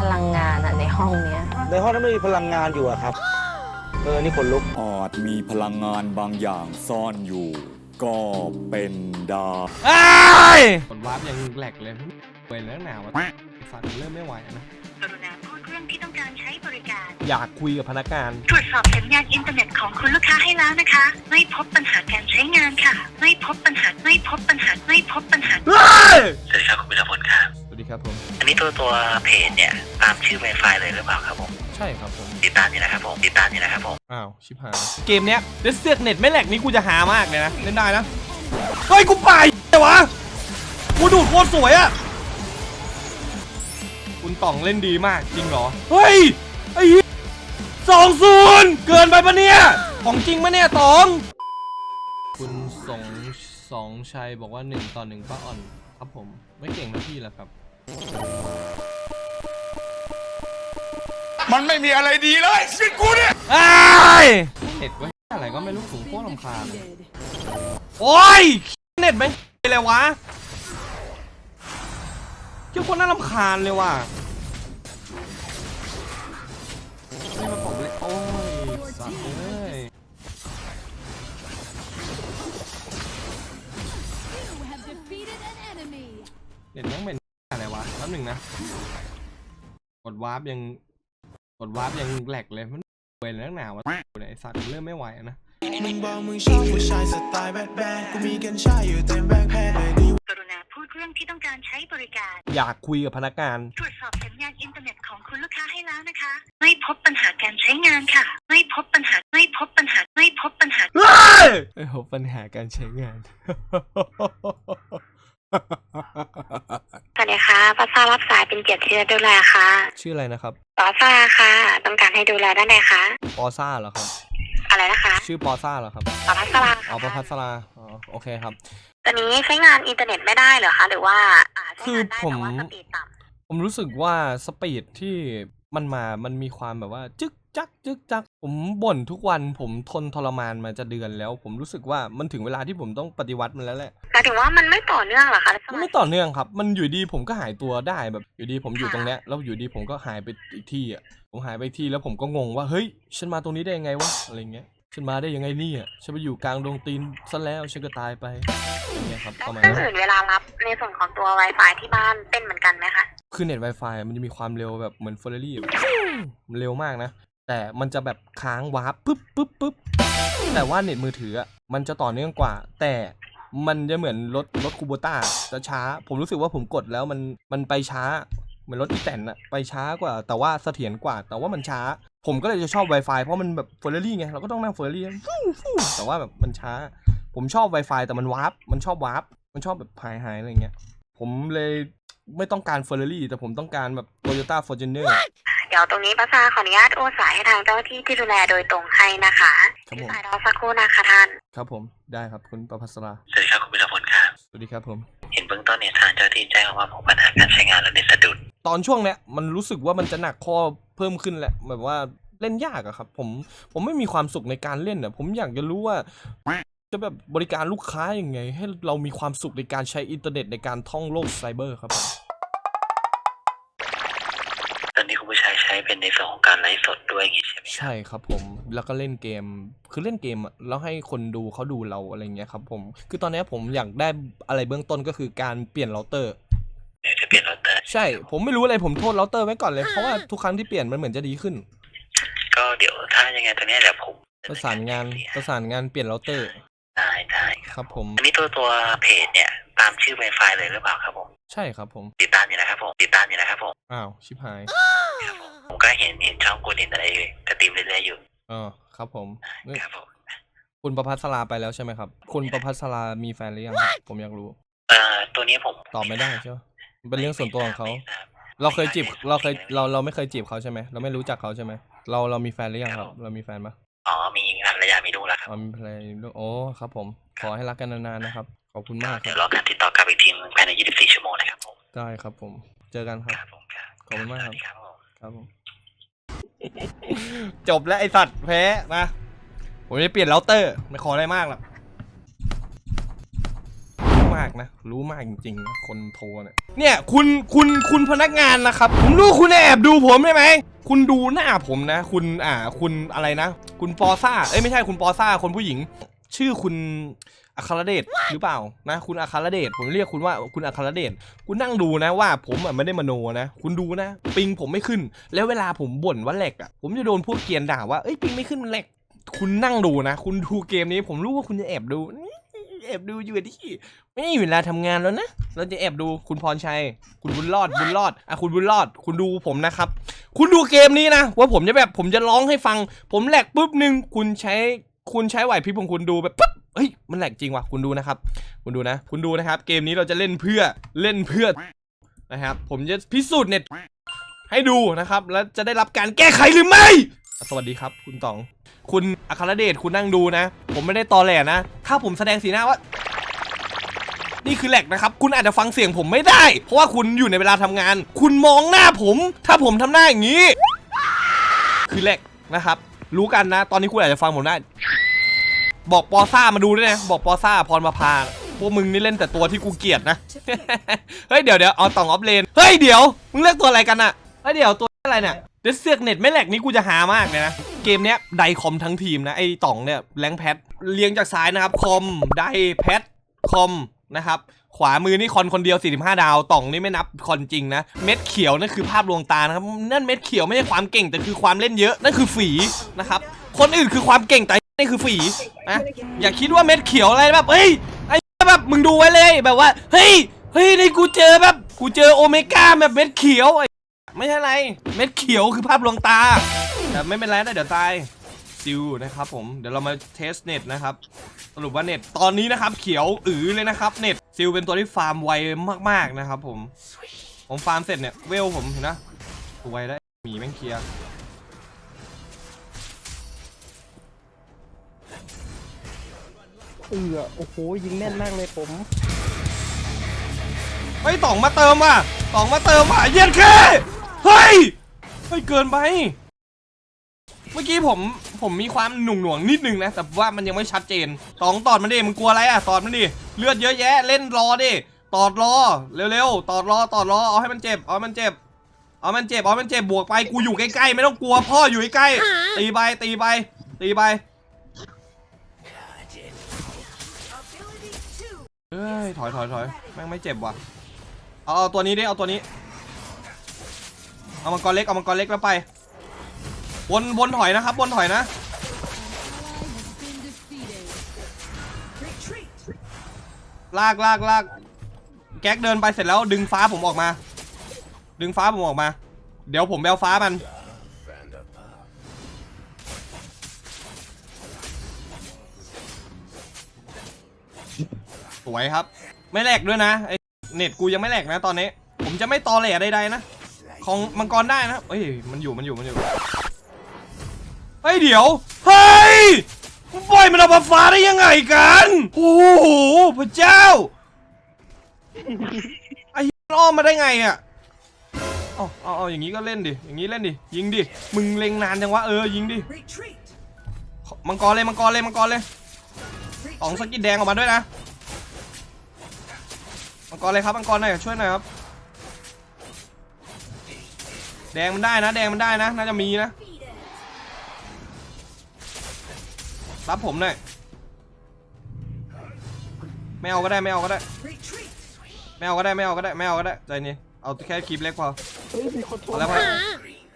พลังงานอะในห้องเนี้ย ในห้องนั้นไม่มีพลังงานอยู่อะครับ เออ นี่ขนลุก อาจมีพลังงานบางอย่างซ่อนอยู่ ก็เป็นได้เอ้ยกดวาร์ปยังแหลกเลยเวรแล้วหนาวอะสัตว์เริ่มไม่ไหวนะ กรุณาพูดเรื่องที่ต้องการใช้บริการ อยากคุยกับพนักงาน ตรวจสอบสัญญาณอินเทอร์เน็ตของคุณลูกค้าให้แล้วนะคะ ไม่พบปัญหาการใช้งานค่ะ ไม่พบปัญหา ไม่พบปัญหา ไม่พบปัญหา เฮ้ย สวัสดีครับคุณพิรพลครับสวัสดี ครับผม อันนี้ตัวตัวเพจเนี่ยตามชื่อ Wi-Fi เลยหรือเปล่าครับผมใช่ครับผม ติดตามนี่นะครับผมติดตามนี่นะครับผมอ้าว ชิบหายเกมเนี้ยเล่นเสือกเน็ตไม่แหลกนี่กูจะหามากเลยนะ เล่นได้นะ เฮ้ย กูไปไงวะ กูดูดโคตรสวยอะคุณต่องเล่นดีมากจริงเหรอ เฮ้ย ไอ้สองศูนย์เกินไปปะเนี่ย ของจริงปะเนี่ยตอง คุณสงสองชัยบอกว่าหนึ่งต่อหนึ่งป้าอ่อน ครับผม ไม่เก่งนะพี่แล้วครับ มันไม่มีอะไรดีเลยชีวิตกูเนี่ยไอ้ยเน็ตไว้อะไรก็ไม่รู้ผมโคตรลำคาญเลยโอ้ยเน็ตไม่อะไรวะเจ้าคนน่ารำคาญเลยว่ะไม่มาบอกเลยโอ้ยสัตว์เอ้ย You have defeated an enemy. เน็ตยังเป็นอะไรวะ แป๊บหนึ่งนะ กดวาร์ปยัง กดวาร์ปยังแหลกเลย มันเวรแล้วหนาวะเนี่ยไอสัตว์เริ่มไม่ไหวนะมึงบอกมึงชอบผู้ชายสไตล์แบดแบดกูมีกัญชาอยู่เต็มแบ็คแพคเลยดีกรุณาพูดเรื่องที่ต้องการใช้บริการ อยากคุยกับพนักงาน ตรวจสอบสัญญาณอินเทอร์เน็ตของคุณลูกค้าให้แล้วนะคะ ไม่พบปัญหาการใช้งานค่ะ ไม่พบปัญหา ไม่พบปัญหา ไม่พบปัญหาเฮ้ยไอ้หปัญหาการใช้งาน สวัสดีค่ะปัสซารับสายเป็นเกียรติที่จะดูแลค่ะชื่ออะไรนะครับปัสซาค่ะ ต้องการให้ดูแลด้านไหนคะปอซ่าเหรอครับ อะไรนะคะชื่อปอซ่าเหรอครับปัสซาอ๋อประพัสราอ๋อโอเคครับ ตอนนี้ใช้งานอินเทอร์เน็ตไม่ได้เหรอคะ หรือว่าาใช้คืองานได้ผมแต่ว่าสปีดต่ำผมรู้สึกว่าสปีดที่มันมา มันมีความแบบว่า จึก จักจึกจักผมบ่นทุกวันผมทนทรมานมาจะเดือนแล้ว ผมรู้สึกว่ามันถึงเวลาที่ผมต้องปฏิวัติมันแล้วแหละหมายถึงว่ามันไม่ต่อเนื่องเหรอคะมันไม่ต่อเนื่องครับ มันอยู่ดีผมก็หายตัวได้แบบ อยู่ดีผมอยู่ค่ะตรงเนี้ยแล้วอยู่ดีผมก็หายไปอีกที่อะผมหายไปที่แล้วผมก็งงว่าเฮ้ย ฉันมาตรงนี้ได้ยังไงวะอะไรเงี้ยฉันมาได้ยังไงเนี่ยฉันไปอยู่กลางดงตีนซะแล้วฉันก็ตายไปอย่างเงี้ยครับแล้วประมาณเครื่องนั้นอื่นเวลารับในส่วนของตัว Wi-Fi ที่บ้านเป็นเหมือนกันไหมคะคือเน็ต Wi-Fi มันจะมีความเร็วแบบเหมือนเฟอร์รารี่มันเร็วมากนะ แต่มันจะแบบค้างวาร์ปปึ๊บปึ๊บปึ๊บแต่ว่าเน็ตมือถืออะมันจะต่อเนื่องกว่า แต่มันจะเหมือนรถรถคูโบต้าจะช้า ผมรู้สึกว่าผมกดแล้วมันมันไปช้า เหมือนรถอีแตนอะไปช้ากว่า แต่ว่าเสถียรกว่า แต่ว่ามันช้า ผมก็เลยจะชอบ Wi-Fi เพราะมันแบบเฟอร์รารี่ไงเราก็ต้องนั่งเฟอร์รารี่แต่ว่าแบบมันช้า ผมชอบ Wi-Fi แต่มันวาร์ปมันชอบวาร์ปมันชอบแบบหายหายอะไรเงี้ยผมเลยไม่ต้องการเฟอร์รี่แต่ผมต้องการแบบโตโยต้าฟอร์จูเนอร์ เดี๋ยวตรงนี้ป้าซาขออนุญาตโอนสายให้ทางเจ้าหน้าที่ที่ดูแลโดยตรงให้นะคะครับผม สายรอสักครู่นะคะท่าน ครับผมได้ครับคุณประภัสราสวัสดีครับคุณพิรพลครับ สวัสดีครับผม เห็นเบื้องต้นเนี่ยทางเจ้าหน้าที่แจ้งว่าพบปัญหาการใช้งานและเน็ตสะดุด ตอนช่วงเนี้ยมันรู้สึกว่ามันจะหนักข้อเพิ่มขึ้นแหละแบบว่าเล่นยากอะครับ ผมผมไม่มีความสุขในการเล่นอะผมอยากจะรู้ว่า จะแบบบริการลูกค้ายังไง ให้เรามีความสุขในการใช้อินเทอร์เน็ตในการท่องโลกไซเบอร์ครับผม ฟ์สดด้วยอย่างงี้ใช่ไหมครับใช่ครับผมแล้วก็เล่นเกมคือเล่นเกมอะแล้วให้คนดูเขาดูเราอะไรเงี้ยครับผม คือตอนเนี้ยผมอยากได้อะไรเบื้องต้นก็คือการเปลี่ยนเราเตอร์ เดี๋ยวจะเปลี่ยนเราเตอร์ใช่ ผมไม่รู้อะไรผมโทษเราเตอร์ไว้ก่อนเลยเพราะว่าทุกครั้งที่เปลี่ยนมันเหมือนจะดีขึ้น ก็เดี๋ยวถ้ายังไงตัวเนี้ยเดี๋ยวผมประสานงานประสานงานเปลี่ยนเราเตอร์ได้ได้ครับผม อันนี้ตัวตัวเพจเนี่ย ตามชื่อ Wi-Fi เลยหรือเปล่าครับผม ใช่ครับผม ติดตามอยู่นะครับผมติดตามอยู่นะครับผมอ้าว ชิบหาย ครับผมผมก็เห็นเห็นช่องคุณเห็นอะไรกระติมเรื่อยๆอยู่อ๋อครับผมนี่ครับผมคุณประพัสราไปแล้วใช่ไหมครับ คุณประพัสรามีแฟนหรือยังครับผมอยากรู้ เอ่อตัวนี้ผมตอบไม่ได้ใช่ไหมมันเป็นเรื่องส่วนตัวของเขา ไม่ทบเราเคยจีบ เราเคย เรา เราไม่เคยจีบเขาใช่ไหม เราไม่รู้จักเขาใช่ไหม เรา เรามีแฟนหรือยังครับ เรามีแฟนปะอ๋อมีภรรยามีลูกแล้วครับอ๋อมีแฟนด้วยโอ้ ครับผม ขอให้รักกันนานๆนะครับ ขอบคุณมากคเดี๋รัยวบรอการติดต่อกลับอีกทีภายใน 24 ได้ครับผม เจอกันครับครับผมครับขอบคุณมากครับสวัสดีครับผม ครับผม จบแล้วไอสัตว์แพ้มาผมจะเปลี่ยนเราเตอร์ ไม่ขออะไรมากหรอกรู้มากนะ รู้มากจริงๆนะคนโทรเนี่ยเนี่ย คุณคุณคุณพนักงานนะครับ ผมรู้คุณแอบดูผมใช่ไหม คุณดูหน้าผมนะ คุณอ่า คุณอะไรนะ คุณปอซ่า เอ้ยไม่ใช่คุณปอซ่า คนผู้หญิง ชื่อคุณ อัครเดชหรือเปล่านะคุณอัครเดชผมเรียกคุณว่าคุณอัครเดชคุณนั่งดูนะว่าผมอะไม่ได้มโนนะ คุณดูนะ ปิงผมไม่ขึ้น แล้วเวลาผมบ่นว่าแหลกอะผมจะโดนพวกเกียนด่าว่าเอ้ยปิงไม่ขึ้นมันแหลกคุณนั่งดูนะ คุณดูเกมนี้ผมรู้ว่าคุณจะแอบดูแอบดูอยู่ที่ไม่มีเวลาทำงานแล้วนะเราจะแอบดูคุณพรชัย คุณบุญรอดบุญรอดอะคุณบุญรอด คุณดูผมนะครับ คุณดูเกมนี้นะว่าผมจะแบบผมจะร้องให้ฟัง ผมแหลกปุ๊บหนึ่งคุณใช้คุณใช้ไหวพริบของคุณดูแบบปุ๊บ เฮ้ยมันแหลกจริงว่ะคุณดูนะครับ คุณดูนะ คุณดูนะครับ เกมนี้เราจะเล่นเพื่อเล่นเพื่อนะครับ ผมจะพิสูจน์เน็ตให้ดูนะครับ แล้วจะได้รับการแก้ไขหรือไม่ สวัสดีครับ คุณตอง คุณอัครเดชคุณนั่งดูนะ ผมไม่ได้ตอแหลนะ ถ้าผมแสดงสีหน้าว่านี่คือแหลกนะครับ คุณอาจจะฟังเสียงผมไม่ได้ เพราะว่าคุณอยู่ในเวลาทำงาน คุณมองหน้าผม ถ้าผมทำหน้าอย่างนี้ คือแหลกนะครับ รู้กันนะ ตอนนี้คุณอาจจะฟังผมได้ บอกปอซ่ามาดูด้วยนะ บอกปอซ่าพรมาพา พวกมึงนี่เล่นแต่ตัวที่กูเกลียดนะ เฮ้ยเดี๋ยวเดี๋ยวเอาต่องออฟเลน เฮ้ยเดี๋ยว มึงเลือกตัวอะไรกันอะเฮ้ยเดี๋ยวตัวอะไรเนี่ยเดี๋ยวเสือกเน็ตไม่แหลกนี่กูจะหามากเลยนะ เกมเนี้ยไดคอมทั้งทีมนะไอ้ต่องเนี่ยแรงแพทเรียงจากซ้ายนะครับคอมไดแพทคอมนะครับขวามือนี่คอนคนเดียว 45 ดาวต่องนี่ไม่นับคอนจริงนะ เม็ดเขียวนั่นคือภาพลวงตานะครับนั่นเม็ดเขียวไม่ใช่ความเก่งแต่คือความเล่นเยอะนั่นคือฝีนะครับคนอื่นคือความเก่งแต่ นี่คือฝีนะอย่าคิดว่าเม็ดเขียวอะไรแบบเฮ้ยไอ้แบบมึงดูไว้เลยแบบว่าเฮ้ยเฮ้ยนี่กูเจอแบบกูเจอโอเมก้าแบบเม็ดเขียวไอ้ไม่ใช่อะไรเม็ดเขียวคือภาพลวงตา แต่ไม่เป็นไรนะเดี๋ยวตายซิลนะครับผมเดี๋ยวเรามาเทสเน็ตนะครับสรุปว่าเน็ตตอนนี้นะครับเขียวอือเลยนะครับเน็ตซิลเป็นตัวที่ฟาร์มไวมากๆนะครับผมผมฟาร์มเสร็จเนี่ยเวลผมเห็นนะสวยได้มีแม่งเคลียร์ เออโอ้โหยิงแน่นมากเลยผมเฮ้ยต่องมาเติมว่ะต่องมาเติมว่ะเย็นแค่เฮ้ยเฮ้ยเกินไป เมื่อกี้ผมผมมีความหน่วงหน่วงๆนิดนึงนะ แต่ว่ามันยังไม่ชัดเจนตองตอดมันดิมึงกลัวอะไรอะตอดมันดิเลือดเยอะแยะ เล่นรอดิตอดรอเร็วๆตอดรอตอดรอเอาให้มันเจ็บเอาให้มันเจ็บเอามันเจ็บเอามันเจ็บบวกไปกูอยู่ใกล้ๆไม่ต้องกลัวพ่ออยู่ใกล้ตีไปตีไปตีไป เอ้ยถอยถอยถอยแม่งไม่เจ็บว่ะเอาเอาตัวนี้ดิเอาตัวนี้ เอามังกรเล็กเอามังกรเล็กแล้วไปบนบนถอยนะครับบนถอยนะ ลากลากลากแก๊กเดินไปเสร็จแล้วดึงฟ้าผมออกมา ดึงฟ้าผมออกมา เดี๋ยวผมแบลฟ้ามัน สวยครับ ไม่แหลกด้วยนะไอเน็ตกูยังไม่แหลกนะตอนนี้ ผมจะไม่ตอแหลใดๆนะของมังกรได้นะเฮ้ยมันอยู่มันอยู่มันอยู่เฮ้ยเดี๋ยวเฮ้ยปล่อยมันออกมาฟ้าได้ยังไงกันโอ้โหพระเจ้าไอ้อ้อมมาได้ไงอะเอาเอาเอาอย่างนี้ก็เล่นดิอย่างนี้เล่นดิยิงดิมึงเล็งนานจังวะเออยิงดิมังกรเลยมังกรเลยมังกรเลยสองสกิดแดงออกมาด้วยนะ มังกรเลยครับมังกรหน่อยช่วยหน่อยครับ แดงมันได้นะ แดงมันได้นะ น่าจะมีนะ รับผมหน่อยไม่เอาก็ได้ไม่เอาก็ได้ไม่เอาก็ได้ไม่เอาก็ได้ไม่เอาก็ได้ใจเย็นเอาแค่คลิปเล็กพอเอาแล้วพอ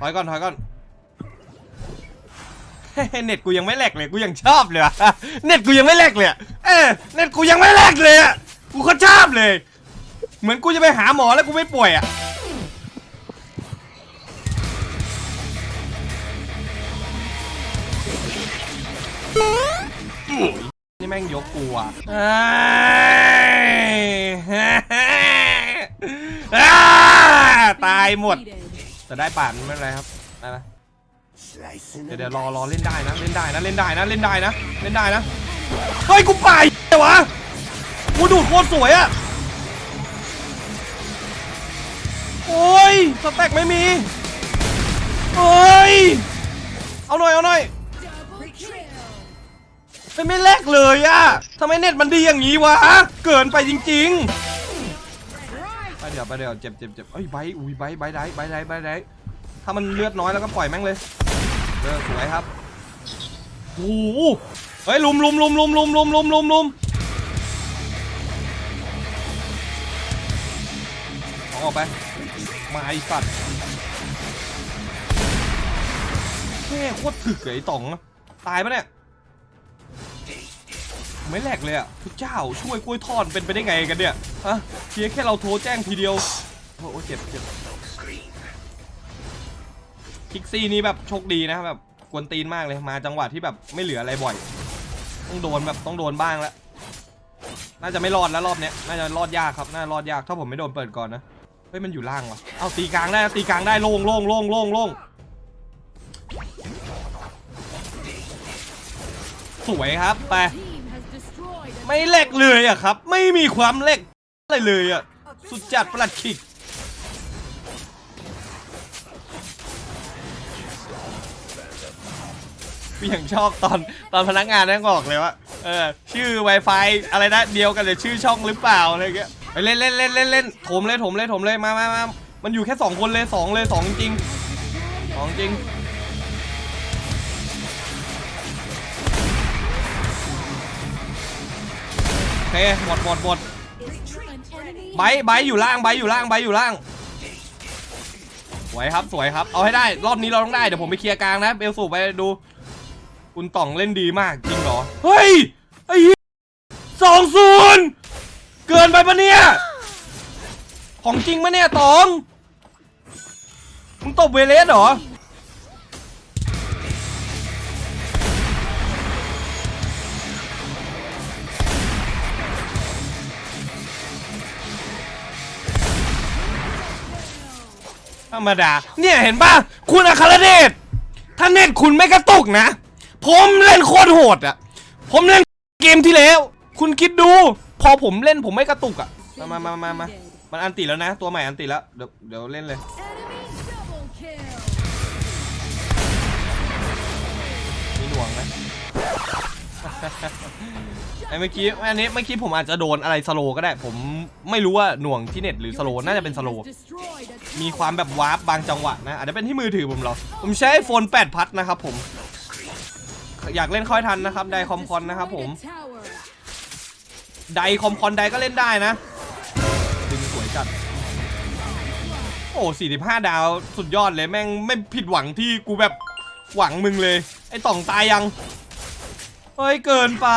ถอยก่อนถอยก่อนเน็ตกูยังไม่แหลกเลยกูยังชอบเลยว่ะเน็ตกูยังไม่แหลกเลยเออเน็ตกูยังไม่แหลกเลยกูก็ชอบเลย เหมือนกูจะไปหาหมอแล้วกูไม่ป่วยอะนี่แม่งยกกูอะตายหมด แต่ได้ป่านไม่เป็นไรครับได้ไหมเดี๋ยวเดี๋ยวรอรอเล่นได้นะเล่นได้นะเล่นได้นะเล่นได้นะเล่นได้นะเฮ้ยกูไปไงวะกูดูดโคตรสวยอะ โอ้ยสแต็กไม่มีเฮ้ยเอาหน่อยเอาหน่อยเป็นไม่แลกเลยอะทำไมเน็ตมันดีอย่างนี้วะ เกินไปจริงๆ ไปเดี๋ยวไปเดี๋ยวเจ็บเจ็บเจ็บเอ้ยไบร์อุ้ยไบร์ไบร์ได้ไบร์ได้ไบร์ได้ถ้ามันเลือดน้อยแล้วก็ปล่อยแม่งเลยเออสวยครับโอ้โหเฮ้ยลุมลุมลุมลุมลุมลุมลุมลุม ออกไปมาไอ้สัตว์แม่โคตรถึกเลยไอ้ต๋องอะตายปะเนี่ยไม่แหลกเลยอะทุกเจ้าช่วยกล้วยทอดเป็นไปได้ไงกันเนี่ยฮะเพียงแค่เราโทรแจ้งทีเดียวโอ้โหเจ็บเจ็บคิกซี่นี่แบบโชคดีนะแบบกวนตีนมากเลยมาจังหวะที่แบบไม่เหลืออะไรบ่อย ต้องโดนแบบต้องโดนบ้างแล้วน่าจะไม่รอดแล้วรอบเนี้ยน่าจะรอดยากครับน่ารอดยากถ้าผมไม่โดนเปิดก่อนนะ เฮ้ยมันอยู่ล่างวะเอาตีกลางได้ตีกลางได้โล่งโล่งโล่งโล่งโล่งสวยครับไปไม่เล็กเลยอะครับ ไม่มีความเล็กอะไรเลยอะสุดจัดประหลัดขิกพี่ยังชอบตอนตอนพนักงานนั่งบอกเลยว่าเออชื่อ Wi-Fi อะไรนะเดียวกันเลยชื่อช่องหรือเปล่าอะไรเงี้ย ไปเล่นเล่นเล่นเล่นเล่นโถมเลยโถมเลยโถมเลยมามามามันอยู่แค่สองคนเลยสองเลยสองจริงสองจริงโอเคหมดหมดหมดไบร์ไบร์อยู่ล่างไบร์อยู่ล่างไบร์อยู่ล่างสวยครับสวยครับเอาให้ได้รอบนี้เราต้องได้เดี๋ยวผมไปเคลียร์กลางนะเบลสูบไปดู คุณต่องเล่นดีมากจริงเหรอเฮ้ยไอ้สองศูนย์ เกินไปปะเนี่ย ของจริงปะเนี่ยตองมึงตบเวเลสเหรอ ธรรมดา เนี่ยเห็นป่ะ คุณอัคารเดชถ้าเน็ตคุณไม่กระตุกนะ ผมเล่นโคตรโหดอะผมเล่นเกมที่แล้ว คุณคิดดู พอผมเล่นผมไม่กระตุกอะมามามามามามันอันติแล้วนะ ตัวใหม่อันติแล้วเดี๋ยวเดี๋ยวเล่นเลย enemy double kill. มีหน่วงนะไอ้เมื่อกี้อันนี้เมื่อกี้ผมอาจจะโดนอะไรสโลว์ก็ได้ ผมไม่รู้ว่าหน่วงที่เน็ตหรือสโลว์น่าจะเป็นสโลว์ Destroyed a มีความแบบวาร์ปบางจังหวะนะอาจจะเป็นที่มือถือผมเหรอ ผมใช้ iPhone 8พัดนะครับผม อยากเล่นค่อยทันนะครับ ไดคอมคอนนะครับผม tower. ไดคอมคอนไดก็เล่นได้นะดึงสวยจัด โอ้45 ดาวสุดยอดเลยแม่งไม่ผิดหวังที่กูแบบหวังมึงเลย ไอ้ต่องตายยัง เฮ้ย เกินไป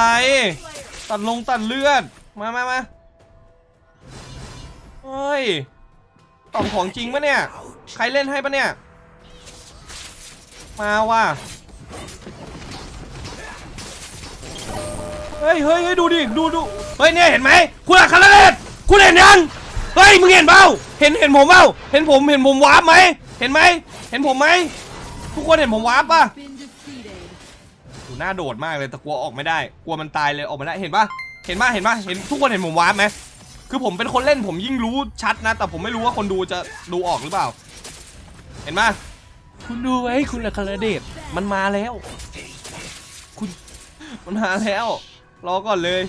ตัดลงตัดเลือด มามามาเฮ้ย ต่องของจริงปะเนี่ย ใครเล่นให้ปะเนี่ย มาว่ะ เฮ้ยเฮ้ยเฮ้ยดูดิ ดูดูเฮ้ยเนี่ยเห็นไหมคุณอัครเดชคุณเห็นยัง เฮ้ย มึงเห็นเปล่า เห็นเห็นผมเปล่า เห็นผมเห็นผมวาร์ปไหม เห็นไหม เห็นผมไหม ทุกคนเห็นผมวาร์ปป่ะ Been defeated. ดูหน้าโดดมากเลยแต่กลัวออกไม่ได้ กลัวมันตายเลยออกไม่ได้ เห็นปะเห็นปะเห็นปะเห็นทุกคนเห็นผมวาร์ปไหมคือผมเป็นคนเล่นผมยิ่งรู้ชัดนะ แต่ผมไม่รู้ว่าคนดูจะดูออกหรือเปล่า เห็นปะคุณดูไว้คุณอัครเดชมันมาแล้ว คุณมันมาแล้ว รอก่อนเลย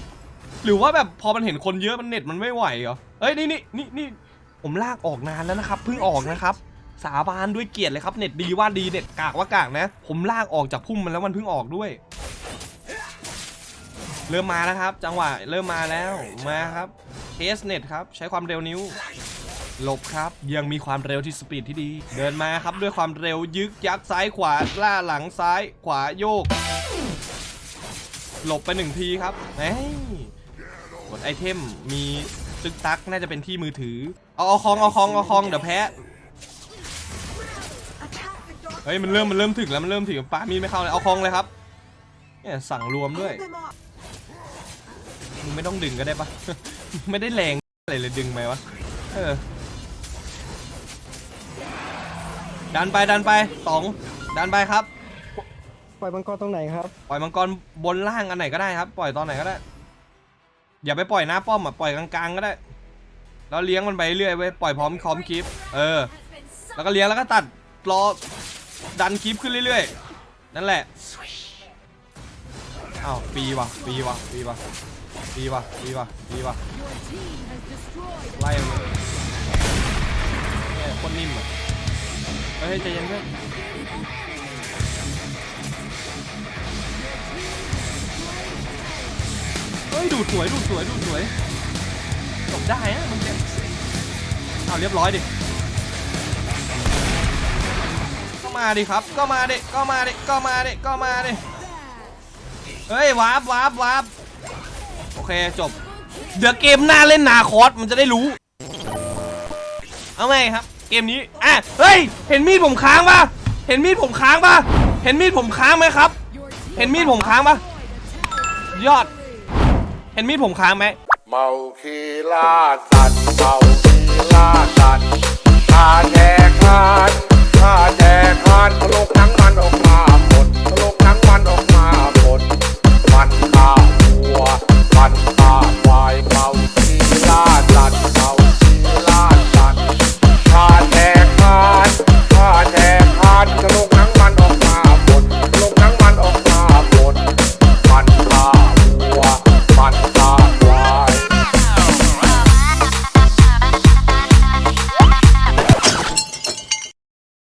หรือว่าแบบพอมันเห็นคนเยอะมันเน็ตมันไม่ไหวเหรอเอ้ยนี่นี่นี่นี่ผมลากออกนานแล้วนะครับเพิ่งออกนะครับ สาบานด้วยเกียรติเลยครับเน็ตดีว่าดีเน็ตกากว่ากากนะ ผมลากออกจากพุ่มมันแล้วมันเพิ่งออกด้วย เริ่มมาแล้วครับ จังหวะเริ่มมาแล้วมาครับเทสเน็ตครับใช้ความเร็วนิ้วหลบครับยังมีความเร็วที่สปีดที่ดี เดินมาครับด้วยความเร็วยึกยักซ้ายขวาล่าหลังซ้ายขวาโยก หลบไปหนึ่งทีครับเฮ้ยกดไอเทมมีตึกตักน่าจะเป็นที่มือถือ เอาเอาคองเอาคองเอาคองเดี๋ยวแพ้เฮ้ยมันเริ่มมันเริ่มถึงแล้วมันเริ่มถึงป้ามีไม่เข้าเลยเอาคองเลยครับเนี่ยสั่งรวมด้วยมึงไม่ต้องดึงก็ได้ปะไม่ได้แรงอะไรเลยดึงไหมวะเออดันไปดันไปสองดันไปครับ ปล่อยมังกรตรงไหนครับ ปล่อยมังกรบนล่างอันไหนก็ได้ครับ ปล่อยตอนไหนก็ได้ อย่าไปปล่อยหน้าป้อมอะปล่อยกลางๆก็ได้ แล้วเลี้ยงมันไปเรื่อยไว้ปล่อยพร้อมคอมคลิป เออ แล้วก็เลี้ยงแล้วก็ตัดรอดันคลิปขึ้นเรื่อยๆ นั่นแหละอ้าวปีว่ะปีว่ะปีว่ะปีว่ะปีว่ะปีว่ะไล่เลยเนี่ยคนนิ่มอะเฮ้ยใจเย็นเพื่อน เฮ้ยดูดสวยดูดสวยดูดสวยจบได้นะมึงเนี่ยเอาเรียบร้อยดิก็มาดิครับ ก็มาดิก็มาดิก็มาดิก็มาดิเฮ้ยวาร์ปวาร์ปวาร์ปโอเคจบ เดี๋ยวเกมหน้าเล่นนาคอสมันจะได้รู้ เอาไงครับ เกมนี้อะเฮ้ยเห็นมีดผมค้างปะเห็นมีดผมค้างปะเห็นมีดผมค้างไหมครับ เห็นมีดผมค้างปะยอด เห็นมีดผมค้างไหมเมาคีลาสัตเมาคีลาสัตว์าแดงคาน